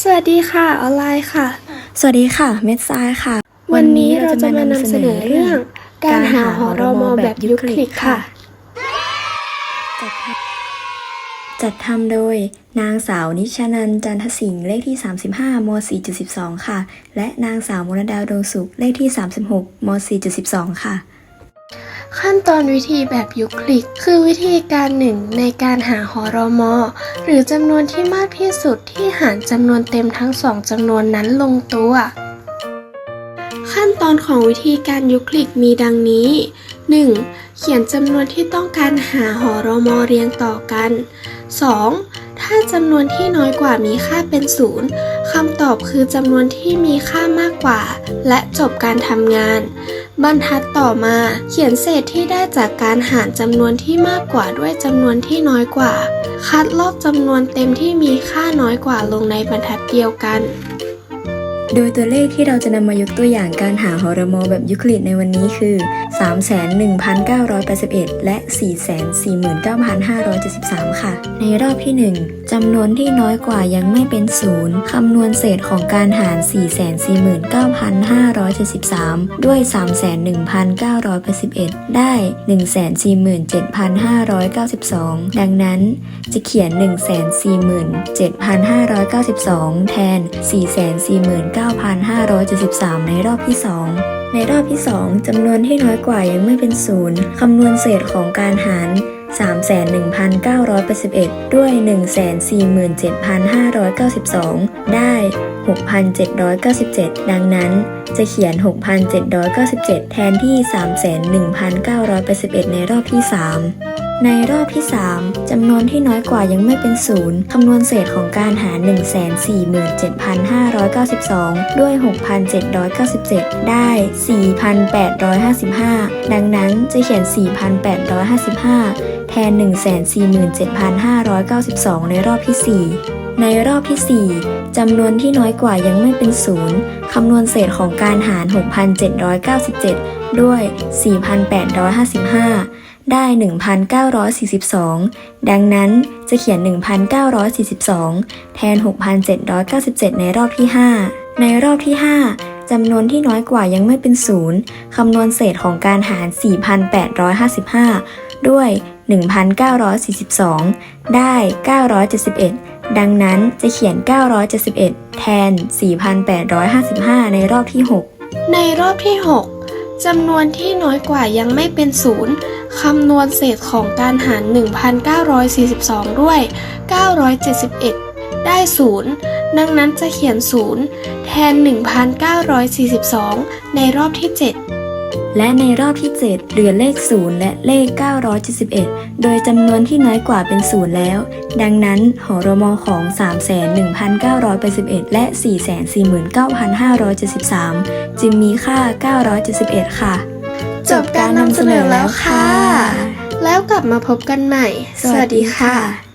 สวัสดีค่ะ ออนไลน์ค่ะ สวัสดีค่ะ เม็ดทรายค่ะ วันนี้เราจะมานำเสนอเรื่อง การหาหอรมอแบบยุคลิกค่ะ จัดทำจัดทำโดยนางสาวนิชานันท์จันทสิงห์เลขที่ 35ม4.12 ค่ะ และนางสาวมรดาดวงสุขเลขที่ 36ม4.12 ค่ะ ขั้นตอนวิธีแบบยุคลิก คือวิธีการหนึ่งในการหาหอรมอหรือจำนวนที่มากที่สุดที่หารจำนวนเต็มทั้งสองจำนวนนั้นลงตัว ขั้นตอนของวิธีการยุคลิกมีดังนี้ 1. เขียนจำนวนที่ต้องการหาหอรมอเรียงต่อกัน 2. ถ้าจำนวนที่น้อยกว่ามีค่าเป็นศูนย์คำตอบคือจำนวนที่มีค่ามากกว่า และจบการทำงาน บรรทัดต่อมาเขียนเศษที่ได้จากการหารจำนวนที่มากกว่าด้วยจำนวนที่น้อยกว่า คัดลอกจำนวนเต็มที่มีค่าน้อยกว่าลงในบรรทัดเดียวกัน โดยตัวเลขที่เราจะนำมายกตัวอย่างการหาหอร์โมอแบบยุคลิดในวันนี้คือ 31,981 และ 449,573 ค่ะ ในรอบที่ 1จำนวนที่น้อยกว่ายังไม่เป็นศูนย์คำนวณเศษของการหาร 449,573 ด้วย 3,1981 ได้ 147,592 ดังนั้นจะเขียน 147,592 แทน 4 4 9 9,573 ในรอบที่ 2 ในรอบที่ 2จำนวนที่น้อยกว่ายังไม่เป็นศูนย์คำนวณเศษของการหาร31,981 ด้วย 147,592 ได้ 6,797 ดังนั้น จะเขียน 6,797 แทนที่ 31,981 ในรอบที่ 3 ในรอบที่ 3จำนวนที่น้อยกว่ายังไม่เป็นศูนย์คำนวณเศษของการหาร 147,592 ด้วย 6,797 ได้ 4,855 ดังนั้นจะเขียน 4,855 แทน 147,592 ในรอบที่ 4ในรอบที่ 4 จำนวนที่น้อยกว่ายังไม่เป็นศูนย์คำนวณเศษของการหาร 6,797 ด้วย 4,855 ได้ 1,942 ดังนั้นจะเขียน 1,942 แทน 6,797 ในรอบที่ 5 ในรอบที่ 5จำนวนที่น้อยกว่ายังไม่เป็นศูนย์คำนวณเศษของการหาร 4,855 ด้วย 1,942 ได้ 971 ดังนั้นจะเขียน 971 แทน 4,855 ในรอบที่ 6 ในรอบที่ 6จำนวนที่น้อยกว่ายังไม่เป็นศูนย์ คำนวณเศษของการหาร 1,942 ด้วย 971 ได้ 0 ดังนั้นจะเขียน 0 แทน 1,942 ในรอบที่ 7 และในรอบที่ 7 เหลือเลข 0 และเลข 971 โดยจำนวนที่น้อยกว่าเป็น 0 แล้ว ดังนั้น หอรมอของ 31,981 และ 449,573 จึงมีค่า 971 ค่ะ จบการนำเสนอแล้วค่ะ แล้วกลับมาพบกันใหม่ สวัสดีค่ะ